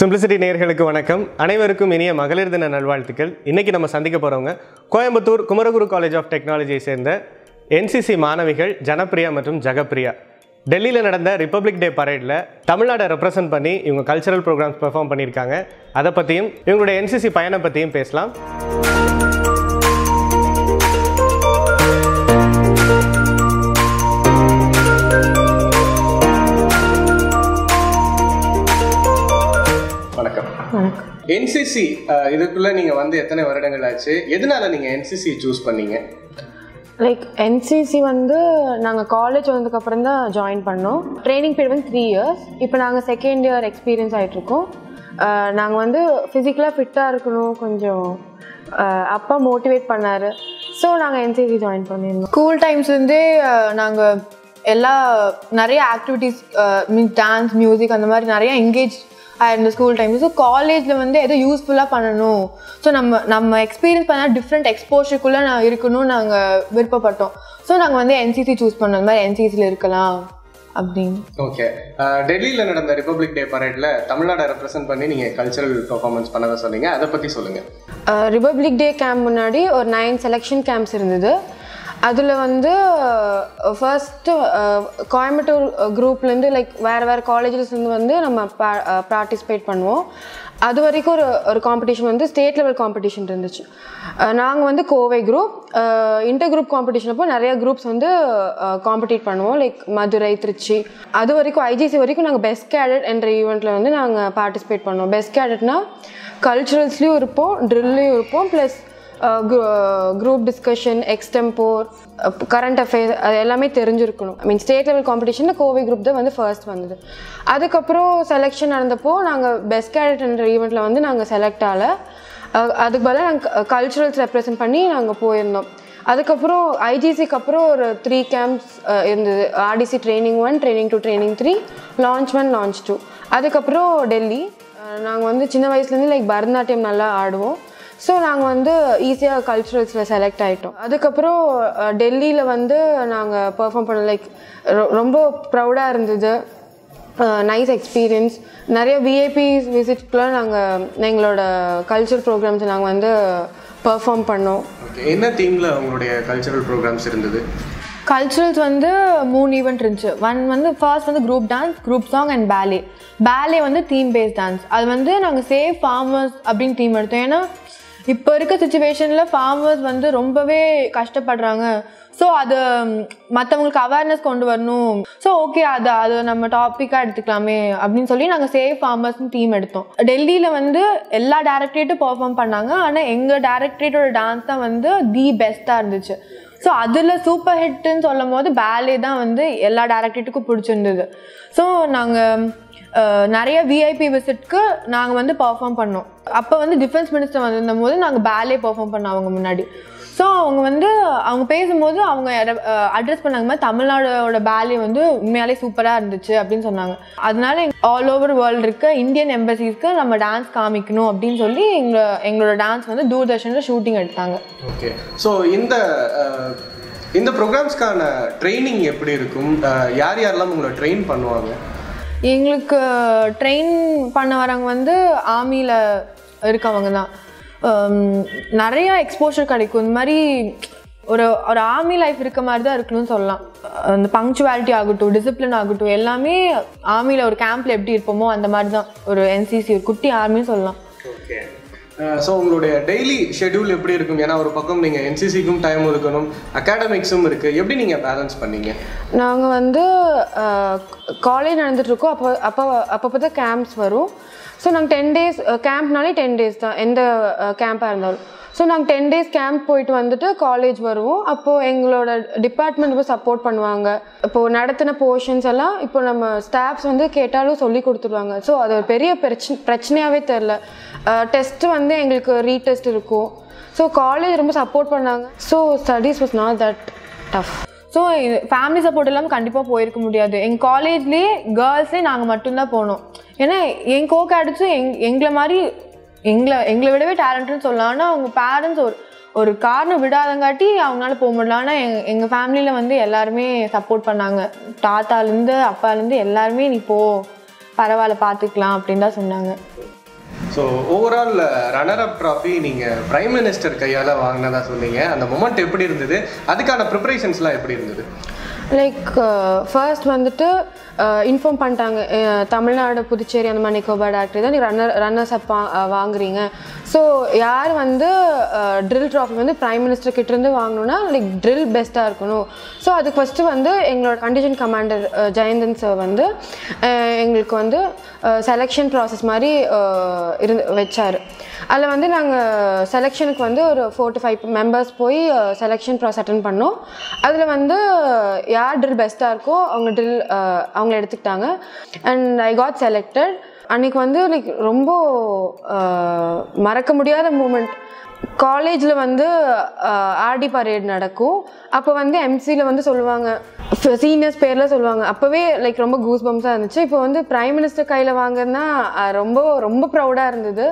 Simplicity நேர்களுக்கு வணக்கம். அனைவருக்கும் இனிய மகளிர் தின நல்வாழ்த்துக்கள். இன்றைக்கி நம்ம சந்திக்க போகிறவங்க கோயம்புத்தூர் குமரகுரு காலேஜ் ஆஃப் டெக்னாலஜியை சேர்ந்த என்சிசி மாணவிகள் ஜனப்ரியா மற்றும் ஜெகப்பிரியா. டெல்லியில் நடந்த ரிப்பப்ளிக் டே பரேடில் தமிழ்நாடை ரெப்ரசன்ட் பண்ணி இவங்க கல்ச்சரல் ப்ரோக்ராம்ஸ் பெர்ஃபார்ம் பண்ணியிருக்காங்க. அதை பற்றியும் இவங்களுடைய என்சிசி பயணம் பற்றியும் பேசலாம். வணக்கம் என்சிசி இதுக்குள்ள நீங்க வந்து எத்தனை வருடங்கள் ஆச்சு? எதனால நீங்க என்சிசி சூஸ் பண்ணீங்க? லைக் என்சிசி வந்து நாங்கள் காலேஜ் வந்ததுக்கப்புறம் தான் ஜாயின் பண்ணோம். ட்ரைனிங் பீரியட் வந்து த்ரீ இயர்ஸ் இப்போ நாங்கள் செகண்ட் இயர் எக்ஸ்பீரியன்ஸ் ஆகிட்ருக்கோம் நாங்கள் வந்து ஃபிசிக்கலாக ஃபிட்டாக இருக்கணும் கொஞ்சம் அஹ், அப்பா மோட்டிவேட் பண்ணார். ஸோ நாங்கள் என்சிசி ஜாயின் பண்ணியிருந்தோம். ஸ்கூல் டைம்ஸ்லேருந்தே நாங்கள் எல்லா நிறைய ஆக்டிவிட்டீஸ் மீன்ஸ் டான்ஸ் மியூசிக் அந்த மாதிரி நிறைய என்கேஜ் ஆயிருந்த ஸ்கூல் டைம் ஸோ காலேஜில் வந்து எதோ யூஸ்ஃபுல்லாக பண்ணணும்? ஸோ நம்ம நம்ம எக்ஸ்பீரியன்ஸ் பண்ணால் டிஃப்ரெண்ட் எக்ஸ்போஷருக்குள்ளே நான் இருக்கணும்னு நாங்கள் விருப்பப்பட்டோம். ஸோ நாங்கள் வந்து என்சிசி சூஸ் இந்த மாதிரி என்சிசியில் இருக்கலாம் அப்படின்னு. ஓகே டெல்லியில் நடந்த ரிப்பப்ளிக் டே பரேட்ல தமிழ்நாடை ரெப்ரசன்ட் பண்ணி நீங்க கல்ச்சரல் பெர்ஃபார்மன்ஸ் பண்ணதை சொன்னீங்க. அதை பத்தி சொல்லுங்க. ரிபப்ளிக் டே கேம்ப் முன்னாடி ஒரு நைன் செலெக்ஷன் கேம்ப்ஸ் இருந்தது. அதில் வந்து ஃபர்ஸ்ட்டு கோயம்புத்தூர் குரூப்லேருந்து லைக் வேறு வேறு காலேஜஸ்லேருந்து வந்து நம்ம பார்ட்டிசிபேட் பண்ணுவோம். அது வரைக்கும் ஒரு ஒரு காம்படிஷன் வந்து ஸ்டேட் லெவல் காம்படிஷன் இருந்துச்சு. நாங்கள் வந்து Kovai group inter group competition அப்போ நிறையா குரூப்ஸ் வந்து காம்படிட் பண்ணுவோம். லைக் மதுரை திருச்சி. அது வரைக்கும் ஐஜிசி வரைக்கும் நாங்கள் பெஸ்ட் கேடட் என்ற ஈவெண்ட்டில் வந்து நாங்கள் பார்ட்டிசிபேட் பண்ணுவோம். பெஸ்ட் கேடட்னா கல்ச்சுரல்ஸ்லேயும் இருப்போம் ட்ரில்லையும் இருப்போம் plus group discussion extempore current affairs அது எல்லாமே தெரிஞ்சிருக்கணும். ஐ மீன் ஸ்டேட் லெவல் காம்படிஷனில் கோவை குரூப் தான் வந்து ஃபர்ஸ்ட் வந்தது. அதுக்கப்புறம் செலெக்ஷன் நடந்தப்போ நாங்கள் பெஸ்ட் கேடட்ன்ற ஈவெண்ட்டில் வந்து நாங்கள் செலக்ட் ஆகல அதுக்கு பதிலாக நாங்கள் கல்ச்சுரல்ஸ் ரெப்ரசன்ட் பண்ணி நாங்கள் போயிருந்தோம். அதுக்கப்புறம் ஐஜிசிக்கு அப்புறம் ஒரு த்ரீ கேம்ப்ஸ் இருந்தது. RDC training one training two training three launch one launch two அதுக்கப்புறம் டெல்லி. நாங்கள் வந்து சின்ன வயசுலேருந்து லைக் பரதநாட்டியம் நல்லா ஆடுவோம். ஸோ நாங்கள் வந்து ஈஸியாக கல்ச்சுரல்ஸில் செலக்ட் ஆகிட்டோம் அதுக்கப்புறம் டெல்லியில் வந்து நாங்கள் பெர்ஃபார்ம் பண்ண லைக் ரொம்ப ப்ரௌடாக இருந்தது. நைஸ் எக்ஸ்பீரியன்ஸ் நிறைய விஐபி விசிட்க்குலாம் நாங்கள் எங்களோட கல்ச்சர் ப்ரோக்ராம்ஸ் நாங்கள் வந்து பெர்ஃபார்ம் பண்ணோம். என்ன தீம்ல உங்களுடைய கல்ச்சரல் ப்ரோக்ராம்ஸ் இருந்தது? கல்ச்சுரல்ஸ் வந்து மூணு ஈவெண்ட் இருந்துச்சு. ஒன் வந்து ஃபர்ஸ்ட் வந்து group dance group song and ballet ballet வந்து தீம் பேஸ்ட் டான்ஸ் அது வந்து நாங்கள் சேவ் ஃபார்மர்ஸ் அப்படின்னு தீம் எடுத்தோம். ஏன்னா இப்போ இருக்க சுச்சுவேஷனில் ஃபார்மர்ஸ் வந்து ரொம்பவே கஷ்டப்படுறாங்க. ஸோ அது மற்றவங்களுக்கு அவேர்னஸ் கொண்டு வரணும். ஸோ ஓகே அது அது நம்ம டாப்பிக்காக எடுத்துக்கலாமே அப்படின்னு சொல்லி நாங்கள் சேஃப் ஃபார்மர்ஸ்னு டீம் எடுத்தோம். டெல்லியில் வந்து எல்லா டேரக்டரேட்டும் பெர்ஃபார்ம் பண்ணாங்க. ஆனால் எங்கள் டேரக்டரேட்டோட டான்ஸ் தான் வந்து தி பெஸ்ட்டாக இருந்துச்சு. ஸோ அதில் சூப்பர் ஹிட்னு சொல்லும் போது பேலே தான் வந்து எல்லா டேரக்டர்ட்டுக்கும் பிடிச்சிருந்தது. ஸோ நாங்கள் நிறைய விஐபி விசிட்க்கு நாங்கள் வந்து பர்ஃபார்ம் பண்ணோம். அப்போ வந்து டிஃபென்ஸ் மினிஸ்டர் வந்திருந்த போது நாங்கள் பேலே பர்ஃபார்ம் பண்ணோம் அவங்க முன்னாடி. ஸோ அவங்க வந்து அவங்க பேசும்போது அவங்க அட்ரஸ் பண்ணாங்க. மாதிரி தமிழ்நாடோட பேலே வந்து உண்மையாலே சூப்பராக இருந்துச்சு அப்படின்னு சொன்னாங்க. அதனால ஆல் ஓவர் வேர்ல்டு இருக்க. இந்தியன் எம்பசிஸ்க்கு நம்ம டான்ஸ் காமிக்கணும் அப்படின்னு சொல்லி எங்க எங்களோட டான்ஸ் வந்து தூர்தர்ஷனில் ஷூட்டிங் எடுத்தாங்க. ஓகே ஸோ இந்த இந்த ப்ரோக்ராம்ஸ்க்கான ட்ரைனிங் எப்படி இருக்கும்? யார் யாரெல்லாம் உங்களை ட்ரெயின் பண்ணுவாங்க? எங்களுக்கு ட்ரெயின் பண்ண வரவங்க வந்து ஆர்மியில் இருக்கவங்க தான். நிறைய எக்ஸ்போஷர் கிடைக்கும். இந்த மாதிரி ஒரு ஒரு ஆர்மி லைஃப் இருக்க மாதிரி தான் இருக்கணும்னு சொல்லலாம். அந்த பங்க்சுவாலிட்டி ஆகட்டும் டிசிப்ளின் ஆகட்டும் எல்லாமே ஆர்மியில் ஒரு கேம்பில் எப்படி இருப்போமோ அந்த மாதிரி தான் ஒரு என்சிசி ஒரு குட்டி ஆர்மின்னு சொல்லலாம். ஓகே ஸோ உங்களுடைய டெய்லி ஷெட்யூல் எப்படி இருக்கும்? ஏன்னா ஒரு பக்கம் நீங்கள் என்சிசிக்கும் டைம் இருக்கணும் அகாடமிக்ஸும் இருக்குது எப்படி நீங்கள் பேலன்ஸ் பண்ணீங்க? நாங்கள் வந்து காலேஜ் நடந்துட்டுருக்கோம். அப்போ அப்போ அப்பப்போ தான் கேம்ப்ஸ் வரும் ஸோ நாங்கள் டென் டேஸ் கேம்ப்னாலே டென் டேஸ் தான். எந்த கேம்ப்பாக இருந்தாலும். ஸோ நாங்கள் டென் டேஸ் கேம்ப் போயிட்டு வந்துட்டு காலேஜ் வருவோம். அப்போது எங்களோட டிபார்ட்மெண்ட் வந்து சப்போர்ட் பண்ணுவாங்க. இப்போது நடத்தின போர்ஷன்ஸ் எல்லாம் இப்போ நம்ம ஸ்டாஃப்ஸ் வந்து கேட்டாலும் சொல்லி கொடுத்துருவாங்க. ஸோ அது ஒரு பெரிய பிரச்சனை பிரச்சனையாகவே தெரில டெஸ்ட்டு வந்து எங்களுக்கு ரீடெஸ்ட் இருக்கும். ஸோ காலேஜ் ரொம்ப சப்போர்ட் பண்ணாங்க. So studies was not that tough so family support இல்லாமல் கண்டிப்பாக போயிருக்க முடியாது. எங்கள் காலேஜ்லேயே கேர்ள்ஸே நாங்கள் மட்டும்தான் போனோம். ஏன்னா என் கோக் கேடிச்சும் எங் எங்களை மாதிரி எங்களை எங்களை விடவே டேலண்ட்னு சொல்லலாம் ஆனால் அவங்க பேரண்ட்ஸ் ஒரு ஒரு காரணம் விடாதங்காட்டி அவங்களால போக முடியல. ஆனால் எங் எங்கள் ஃபேமிலியில் வந்து எல்லாருமே சப்போர்ட் பண்ணாங்க. தாத்தாலேருந்து அப்பாலேருந்து எல்லாருமே நீ போ பரவாயில்ல பார்த்துக்கலாம் அப்படின்னு தான் சொன்னாங்க. So overall runner up trophy நீங்கள் பிரைம் மினிஸ்டர் கையால் வாங்கினதா சொன்னீங்க. அந்த மொமெண்ட் எப்படி இருந்தது? அதுக்கான ப்ரிப்பரேஷன்ஸ்லாம் எப்படி இருந்தது? லைக் ஃபர்ஸ்ட் வந்துட்டு இன்ஃபார்ம் பண்ணிட்டாங்க. தமிழ்நாடு புதுச்சேரி அந்த மாதிரி நிக்கோபார் ஆக்டரி தான். நீ ரன்னர் ரன்னர்ஸ் அப் வாங்குறீங்க. ஸோ யார் வந்து ட்ரில் ட்ராஃபி வந்து ப்ரைம் மினிஸ்டர் கிட்டேருந்து வாங்கணும்னா லைக் ட்ரில் பெஸ்ட்டாக இருக்கணும். ஸோ அதுக்கு ஃபஸ்ட்டு வந்து எங்களோட கண்டிஷன் கமாண்டர் ஜெயந்தன் சார் வந்து எங்களுக்கு வந்து செலெக்ஷன் ப்ராசஸ் மாதிரி இருந்து வச்சார். அதில் வந்து நாங்கள் செலெக்ஷனுக்கு வந்து ஒரு ஃபோர் டு ஃபைவ் மெம்பர்ஸ் போய் செலெக்ஷன் ப்ராசஸ் அட்டன் பண்ணோம். அதில் வந்து யார் ட்ரில் பெஸ்ட்டாக இருக்கோ அவங்க ட்ரில் அவங்க எடுத்துக்கிட்டாங்க. அண்ட் ஐ காட் செலக்டட் அன்றைக்கி வந்து லைக் ரொம்ப மறக்க முடியாத மூமெண்ட் காலேஜில் வந்து ஆர்டி பரேட் நடக்கும். அப்போ வந்து எம்சியில் வந்து சொல்லுவாங்க. சீனியர்ஸ் பேரில் சொல்லுவாங்க. அப்போவே லைக் ரொம்ப கூஸ் பம்ஸாக இருந்துச்சு. இப்போ வந்து ப்ரைம் மினிஸ்டர் கையில் வாங்கினா ரொம்ப ரொம்ப ப்ரௌடாக இருந்தது.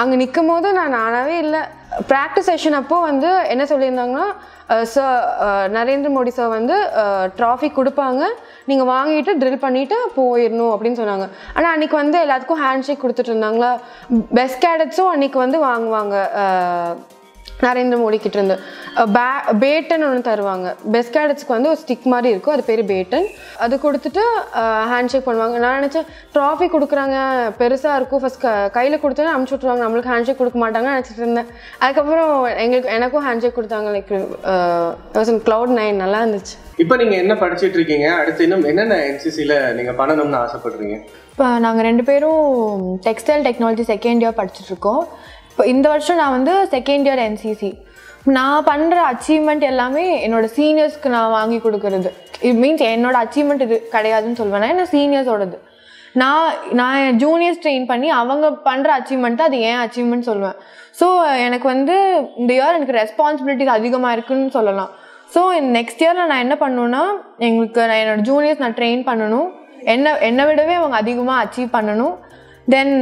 அங்கே நிற்கும் போது நான் நானாகவே இல்லை. ப்ராக்டிஸ் செஷன் அப்போது வந்து என்ன சொல்லியிருந்தாங்கன்னா சார் நரேந்திர மோடி சார் வந்து ட்ராஃபி கொடுப்பாங்க. நீங்கள் வாங்கிட்டு ட்ரில் பண்ணிவிட்டு போயிடணும் அப்படின்னு சொன்னாங்க. ஆனால் அன்றைக்கி வந்து எல்லாத்துக்கும் ஹேண்ட் ஷேக் கொடுத்துட்டு இருந்தாங்களா? பெஸ்ட் கேடட்ஸும் அன்றைக்கி வந்து வாங்குவாங்க நரேந்திர மோடி கிட்ட இருந்து. பே பேட்டன் ஒன்று தருவாங்க. பெஸ்ட் கேடட்ஸ்க்கு வந்து ஒரு ஸ்டிக் மாதிரி இருக்கும். அது பேர் பேட்டன். அது கொடுத்துட்டு ஹேண்ட் ஷேக் பண்ணுவாங்க. நான் நினச்சேன் ட்ராஃபி கொடுக்குறாங்க. பெருசாக இருக்கும். ஃபஸ்ட் க கையில் கொடுத்தோன்னே அமுச்சு விட்ருவாங்க நம்மளுக்கு ஹேண்ட் ஷேக் கொடுக்க மாட்டாங்கன்னு நினச்சிட்டு இருந்தேன். அதுக்கப்புறம் எங்களுக்கு எனக்கும் ஹேண்ட் ஷேக் கொடுத்தாங்க லைக் க்ளவுட் நைன் நல்லா இருந்துச்சு. இப்போ நீங்கள் என்ன படிச்சிட்டு இருக்கீங்க? அடுத்து இன்னும் என்னென்ன என்சிசியில் நீங்கள் பண்ணணும்னு ஆசைப்படுறீங்க? இப்போ நாங்கள் ரெண்டு பேரும் டெக்ஸ்டைல் டெக்னாலஜி செகண்ட் இயர் படிச்சுட்டு இருக்கோம். இப்போ இந்த வருஷம் நான் வந்து செகண்ட் இயர் என்சிசி நான் பண்ணுற அச்சீவ்மெண்ட் எல்லாமே என்னோட சீனியர்ஸ்க்கு நான் வாங்கி கொடுக்கறது. இது மீன்ஸ் என்னோட அச்சீவ்மெண்ட் இது கிடையாதுன்னு சொல்வேன். நான் என்ன சீனியர்ஸோடது நான் நான் ஜூனியர்ஸ் ட்ரெயின் பண்ணி அவங்க பண்ணுற அச்சீவ்மெண்ட் அது ஏன் அச்சீவ்மெண்ட் சொல்லுவேன் ஸோ எனக்கு வந்து இந்த இயர் எனக்கு ரெஸ்பான்சிபிலிட்டிஸ் அதிகமாக இருக்குன்னு சொல்லலாம். ஸோ நெக்ஸ்ட் இயரில் நான் என்ன பண்ணணுன்னா எங்களுக்கு நான் என்னோட ஜூனியர்ஸ் நான் ட்ரெயின் பண்ணணும். என்ன என்னை விடவே அவங்க அதிகமாக அச்சீவ் பண்ணணும். தென்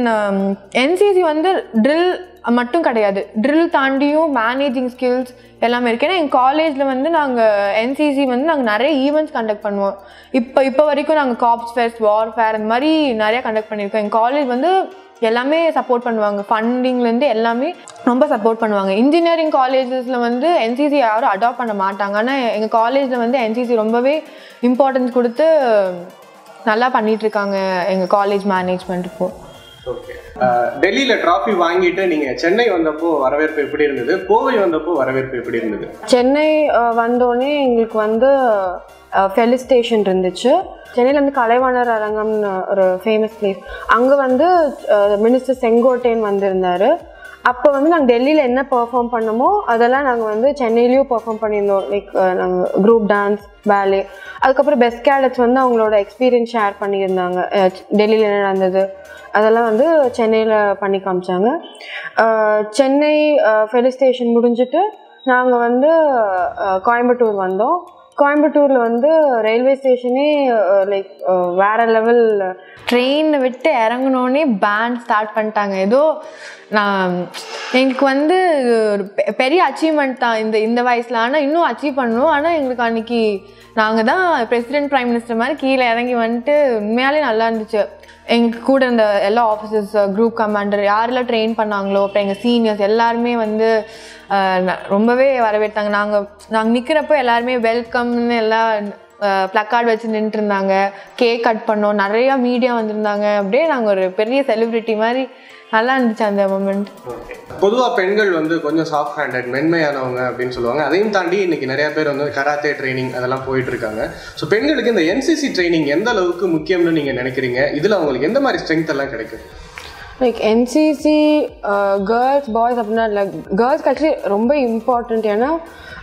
என்சிசி um, வந்து ட்ரில் மட்டும் கிடையாது. ட்ரில் தாண்டியும் மேனேஜிங் ஸ்கில்ஸ் எல்லாமே இருக்குது ஏன்னா எங்கள் காலேஜில் வந்து நாங்கள் என்சிசி வந்து நாங்கள் நிறைய ஈவெண்ட்ஸ் கண்டக்ட் பண்ணுவோம். இப்போ இப்போ வரைக்கும் நாங்கள் காப்ஸ் ஃபெஸ்ட் வார்ஃபேர் அந்த மாதிரி நிறையா கண்டக்ட் பண்ணியிருக்கோம். எங்கள் காலேஜ் வந்து எல்லாமே சப்போர்ட் பண்ணுவாங்க. ஃபண்டிங்லேருந்து எல்லாமே ரொம்ப சப்போர்ட் பண்ணுவாங்க. இன்ஜினியரிங் காலேஜஸில் வந்து என்சிசி யாரும் அடாப்ட் பண்ண மாட்டாங்க. ஆனால் எங்கள் காலேஜில் வந்து என்சிசி ரொம்பவே இம்பார்ட்டன்ஸ் கொடுத்து நல்லா பண்ணிகிட்ருக்காங்க எங்கள் காலேஜ் மேனேஜ்மெண்ட் இப்போது Uh, டெல்லியில் டிராஃபி வாங்கிட்டு நீங்கள் சென்னை வந்தப்போ வரவேற்பு எப்படி இருந்தது? கோவை வந்தப்போ வரவேற்பு எப்படி இருந்தது? சென்னை வந்தோடனே எங்களுக்கு வந்து ஃபெலிஸ்டேஷன் இருந்துச்சு. சென்னையில் வந்து கலைவாணர் அரங்கம்னு ஒரு ஃபேமஸ் பிளேஸ் அங்கே வந்து மினிஸ்டர் செங்கோட்டையன் வந்திருந்தார். அப்போ வந்து நாங்கள் டெல்லியில் என்ன பெர்ஃபார்ம் பண்ணமோ அதெல்லாம் நாங்கள் வந்து சென்னையிலையும் பெர்ஃபார்ம் பண்ணியிருந்தோம். லைக் நாங்கள் குரூப் டான்ஸ் பேலே அதுக்கப்புறம் பெஸ்ட் கேடட்ஸ் வந்து அவங்களோட எக்ஸ்பீரியன்ஸ் ஷேர் பண்ணியிருந்தாங்க. டெல்லியில் என்ன நடந்தது? அதெல்லாம் வந்து சென்னையில் பண்ணி காமிச்சாங்க. சென்னை சென்னை ஃபெலிஸ்டேஷன் முடிஞ்சிட்டு நாங்கள் வந்து கோயம்புத்தூர் வந்தோம். கோயம்புத்தூரில் வந்து ரயில்வே ஸ்டேஷனே லைக் வேற லெவல் ட்ரெயினை விட்டு இறங்கினோடனே பேண்ட் ஸ்டார்ட் பண்ணிட்டாங்க. ஏதோ நான் எங்களுக்கு வந்து பெ- பெரிய அச்சீவ்மெண்ட் தான் இந்த இந்த வயசில். ஆனால் இன்னும் அச்சீவ் பண்ணணும். ஆனால் எங்களுக்கு அன்னைக்கு நாங்கள் தான் பிரசிடென்ட் ப்ரைம் மினிஸ்டர் மாதிரி கீழே இறங்கி வந்துட்டு உண்மையாலே நல்லா இருந்துச்சு. எங்கள் கூட இந்த எல்லா ஆஃபீஸர்ஸ் குரூப் கமாண்டர் யாரெல்லாம் ட்ரெயின் பண்ணாங்களோ அப்புறம் எங்கள் சீனியர்ஸ் எல்லாருமே வந்து uh, ரொம்பவே வரவேற்றாங்க. நாங்கள் நாங்கள் நிற்கிறப்போ எல்லாருமே வெல்கம்னு எல்லாம் ப்ளக்கார்டு வச்சு நின்றுட்டு இருந்தாங்க கேக் கட் பண்ணோம். நிறையா மீடியா வந்திருந்தாங்க. அப்படியே நாங்கள் ஒரு பெரிய செலிப்ரிட்டி மாதிரி நல்லா இருந்துச்சு அந்த மூமெண்ட் பொதுவாக பெண்கள் வந்து கொஞ்சம் சாஃப்ட் ஹேண்டட் மென்மையானவங்க அப்படின்னு சொல்லுவாங்க. அதையும் தாண்டி இன்னைக்கு நிறைய பேர் வந்து கராத்தே ட்ரைனிங் அதெல்லாம் போயிட்டு இருக்காங்க ஸோ பெண்களுக்கு இந்த என்சிசி ட்ரைனிங் எந்த அளவுக்கு முக்கியம்னு நீங்கள் நினைக்கிறீங்க? இதில் அவங்களுக்கு எந்த மாதிரி ஸ்ட்ரென்த் எல்லாம் கிடைக்கும்? லைக் என்சிசி கேர்ள்ஸ் பாய்ஸ் அப்படின்னா இல்லை கேர்ள்ஸ்க்கு ஆக்சுவலி ரொம்ப இம்பார்ட்டண்ட் ஏன்னா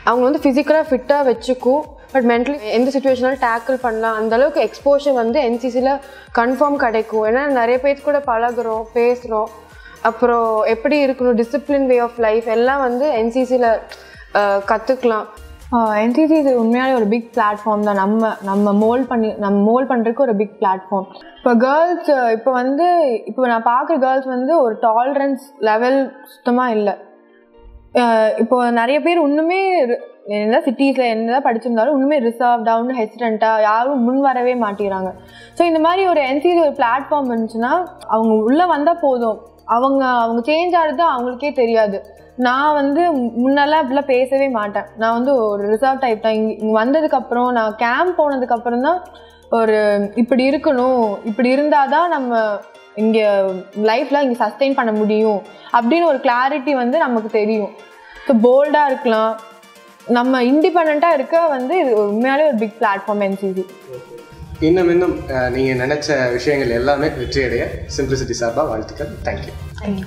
அவங்க வந்து ஃபிசிக்கலாக ஃபிட்டாக வச்சுக்கும். பட் மென்டலி எந்த சுச்சுவேஷனாலும் டேக்கிள் பண்ணலாம். அந்த அளவுக்கு எக்ஸ்போஷர் வந்து என்சிசியில் கன்ஃபார்ம் கிடைக்கும். ஏன்னா நிறைய பேர் கூட பழகுறோம் பேசுகிறோம் அப்புறம் எப்படி இருக்கணும் டிசிப்ளின் வே ஆஃப் லைஃப் எல்லாம் வந்து என்சிசியில் கற்றுக்கலாம் என்சிசி இது உண்மையாலே ஒரு பிக் பிளாட்ஃபார்ம் தான். நம்ம நம்ம மோல் பண்ணி நம்ம மோல் பண்ணுறதுக்கு ஒரு பிக் பிளாட்ஃபார்ம் இப்போ கேர்ள்ஸ் இப்போ வந்து இப்போ நான் பார்க்குற கேர்ள்ஸ் வந்து ஒரு டாலரன்ஸ் லெவல் சுத்தமாக இல்லை. இப்போ நிறைய பேர் இன்னுமே என்ன சிட்டிஸில் என்ன படிச்சிருந்தாலும் இன்னுமே டவுன் ஹெசிடண்ட்டாக யாரும் முன் வரவே மாட்டேங்கிறாங்க. ஸோ இந்த மாதிரி ஒரு என்சிசி ஒரு பிளாட்ஃபார்ம் இருந்துச்சுன்னா அவங்க உள்ளே வந்தால் போதும். அவங்க அவங்க சேஞ்ச் ஆகிறது அவங்களுக்கே தெரியாது. நான் வந்து முன்னெல்லாம் இப்படிலாம் பேசவே மாட்டேன். நான் வந்து ஒரு ரிசர்வ் டைப் தான். இங்கே இங்கே வந்ததுக்கப்புறம் நான் கேம்ப் போனதுக்கப்புறம் தான் ஒரு இப்படி இருக்கணும் இப்படி இருந்தால் தான் நம்ம இங்கே லைஃப்பில் இங்கே சஸ்டெயின் பண்ண முடியும். அப்படின்னு ஒரு கிளாரிட்டி வந்து நமக்கு தெரியும். ஸோ போல்டாக இருக்கலாம். நம்ம இண்டிபெண்ட்டாக இருக்க வந்து இது உண்மையாலே ஒரு பிக் பிளாட்ஃபார்ம் என்சிசி இன்னும் இன்னும் அஹ், நீங்க நினைச்ச விஷயங்கள் எல்லாமே வெற்றியடைய சிம்பிளிசிட்டி சார்பாக வாழ்த்துக்கள். Thank you thank you